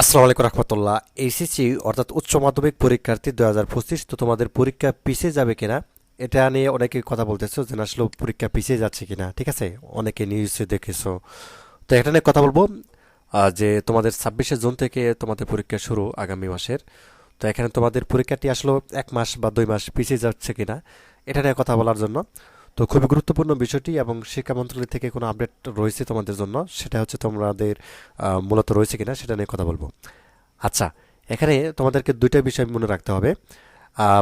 আসসালামু আলাইকুম রহমতুল্লাহ। এইচএসসি অর্থাৎ উচ্চ মাধ্যমিক পরীক্ষার্থী দু হাজার পঁচিশ, তো তোমাদের পরীক্ষা পিছিয়ে যাবে কিনা? এটা নিয়ে অনেকে কথা বলতেছো যে আসলে পরীক্ষা পিছিয়ে যাচ্ছে কিনা, ঠিক আছে? অনেকে নিউজে দেখেছ। তো এটা নিয়ে কথা বলব যে তোমাদের ছাব্বিশে জুন থেকে তোমাদের পরীক্ষা শুরু আগামী মাসের। তো এখানে তোমাদের পরীক্ষাটি আসলে এক মাস বা দুই মাস পিছিয়ে যাচ্ছে কিনা, এটা নিয়ে কথা বলার জন্য। তো খুবই গুরুত্বপূর্ণ বিষয়টি এবং শিক্ষা মন্ত্রণালয় থেকে কোনো আপডেট রয়েছে তোমাদের জন্য, সেটা হচ্ছে তোমাদের মূলত রয়েছে কিনা সেটা নিয়ে কথা বলব। আচ্ছা এখানে তোমাদেরকে দুইটা বিষয় মনে রাখতে হবে।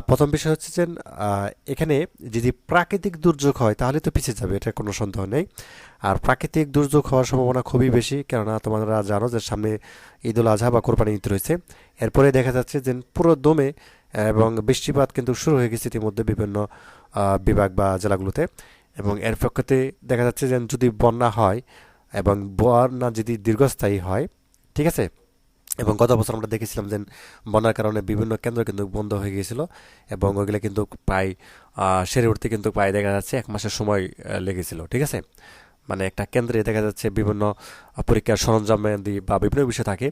প্রথম বিষয় হচ্ছে যে এখানে যদি প্রাকৃতিক দুর্যোগ হয় তাহলে তো পিছিয়ে যাবে এটা কোনো সন্দেহ নেই। আর প্রাকৃতিক দুর্যোগ হওয়ার সম্ভাবনা খুবই বেশি, কেননা তোমরা জানো যে সামনে ঈদ উল আজহা বা কোরবানি ঈদ রয়েছে। এরপরে দেখা যাচ্ছে যে পুরো দমে এবং বৃষ্টিপাত কিন্তু শুরু হয়ে গেছে ইতিমধ্যে বিভিন্ন বিভাগ বা জেলাগুলোতে। এবং এর পক্ষতে দেখা যাচ্ছে যে যদি বন্যা হয় এবং বন্যা যদি দীর্ঘস্থায়ী হয়, ঠিক আছে? এবং গত বছর আমরা দেখেছিলাম যে বন্যার কারণে বিভিন্ন কেন্দ্র কিন্তু বন্ধ হয়ে গিয়েছিল এবং ওইগুলো কিন্তু প্রায় সেরে উঠতে কিন্তু প্রায় দেখা যাচ্ছে এক মাসের সময় লেগেছিল, ঠিক আছে? মানে একটা কেন্দ্রে দেখা যাচ্ছে বিভিন্ন পরীক্ষার সরঞ্জাম দি বা বিভিন্ন বিষয় থাকে।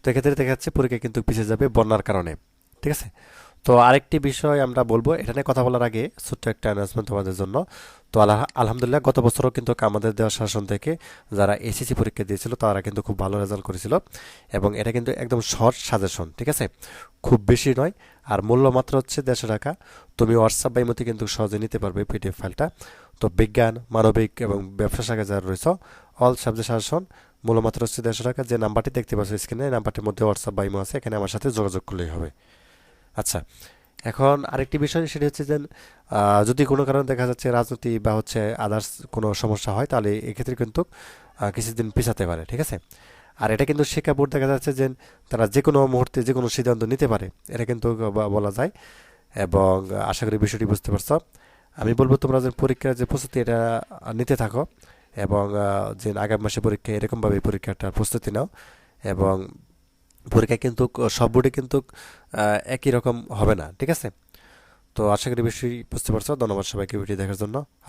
তো এক্ষেত্রে দেখা যাচ্ছে পরীক্ষা কিন্তু পিছিয়ে যাবে বন্যার কারণে। ঠিক আছে? তো আরেকটি বিষয় আমরা বলব, এটা নিয়ে কথা বলার আগে ছোট্ট একটা অ্যানাউন্সমেন্ট তোমাদের জন্য। তো আল্লাহ আলহামদুলিল্লাহ গত বছরও কিন্তু আমাদের দেওয়া শাসন থেকে যারা এসএসসি পরীক্ষা দিয়েছিল, তারা কিন্তু খুব ভালো রেজাল্ট করেছিল এবং এটা কিন্তু একদম শর্ট সাজেশন ঠিক আছে? খুব বেশি নয়, আর মূল্য মাত্র হচ্ছে দেড়শো টাকা। তুমি হোয়াটসঅ্যাপ বা মধ্যে কিন্তু সহজে নিতে পারবে পিডিএফ ফাইলটা। তো বিজ্ঞান, মানবিক এবং ব্যবসা শাখা যারা রয়েছে অল সাবজেক্ট শাসন মূল্য মাত্র হচ্ছে দেড়শো টাকা। যে নাম্বারটি দেখতে পাচ্ছ স্ক্রিনে নাম্বারটির মধ্যে হোয়াটসঅ্যাপ বা ইমো আছে, এখানে আমার সাথে যোগাযোগ করলেই হবে। আচ্ছা এখন আরেকটি বিষয় সেটি হচ্ছে যে যদি কোনো কারণে দেখা যাচ্ছে রাজনীতি বা হচ্ছে আদার্স কোনো সমস্যা হয়, তাহলে এক্ষেত্রে কিন্তু কিছুদিন পিছাতে পারে, ঠিক আছে? আর এটা কিন্তু শিক্ষা বোর্ড দেখা যাচ্ছে যে, তারা যে কোনো মুহূর্তে যে কোনো সিদ্ধান্ত নিতে পারে, এটা কিন্তু বলা যায়। এবং আশা করি বিষয়টি বুঝতে পারছ। আমি বলব তোমরা যে পরীক্ষার যে প্রস্তুতি, এটা নিতে থাকো। এবং যে আগামী মাসে পরীক্ষা, এরকমভাবে পরীক্ষাটা প্রস্তুতি নাও। এবং পরীক্ষা কিন্তু সব বোর্ডে কিন্তু একই রকম হবে না, ঠিক আছে? তো আশা করি বেশি বুঝতে পারছ। ধন্যবাদ সবাইকে ভিডিও দেখার জন্য।